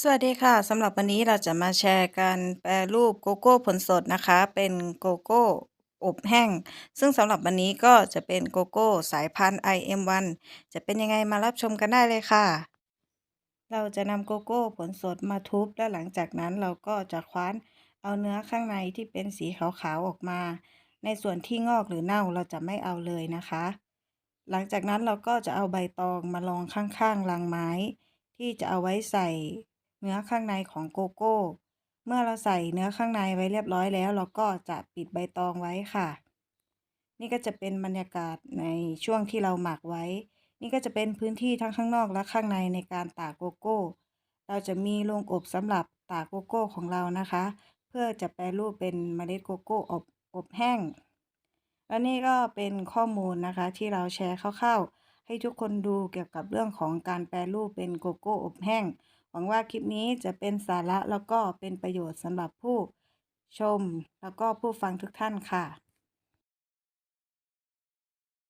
สวัสดีค่ะสำหรับวันนี้เราจะมาแชร์การแปรรูปโกโก้ผลสดนะคะ เป็นโกโก้อบแห้ง ซึ่งสำหรับวันนี้ก็จะเป็นโกโก้สายพันธุ์ IM1 จะเป็นยังไงมารับชมกันได้เลยค่ะ เราจะนำโกโก้ผลสดมาทุบและหลังจากนั้นเราก็จะคว้านเอาเนื้อข้างในที่เป็นสีขาวๆออกมา ในส่วนที่งอกหรือเน่าเราจะไม่เอาเลยนะคะ หลังจากนั้นเราก็จะเอาใบตองมาลองข้างๆรังไม้ ที่จะเอาไว้ใส่ เนื้อข้างในของโกโก้ เมื่อเราใส่เนื้อข้างในไว้เรียบร้อยแล้ว เราก็จะปิดใบตองไว้ค่ะ นี่ก็จะเป็นบรรยากาศในช่วงที่เราหมักไว้ นี่ก็จะเป็นพื้นที่ทั้งข้างนอกและข้างในในการตากโกโก้ เราจะมีโรงอบสำหรับตากโกโก้ของเรานะคะ เพื่อจะแปรรูปเป็นเมล็ดโกโก้อบอบแห้ง และนี่ก็เป็นข้อมูลนะคะที่เราแชร์คร่าวๆให้ทุกคนดูเกี่ยวกับเรื่องของการแปรรูปเป็นโกโก้อบแห้ง หวังว่าคลิปนี้จะเป็นสาระแล้วก็เป็นประโยชน์สำหรับผู้ชมแล้วก็ผู้ฟังทุกท่านค่ะ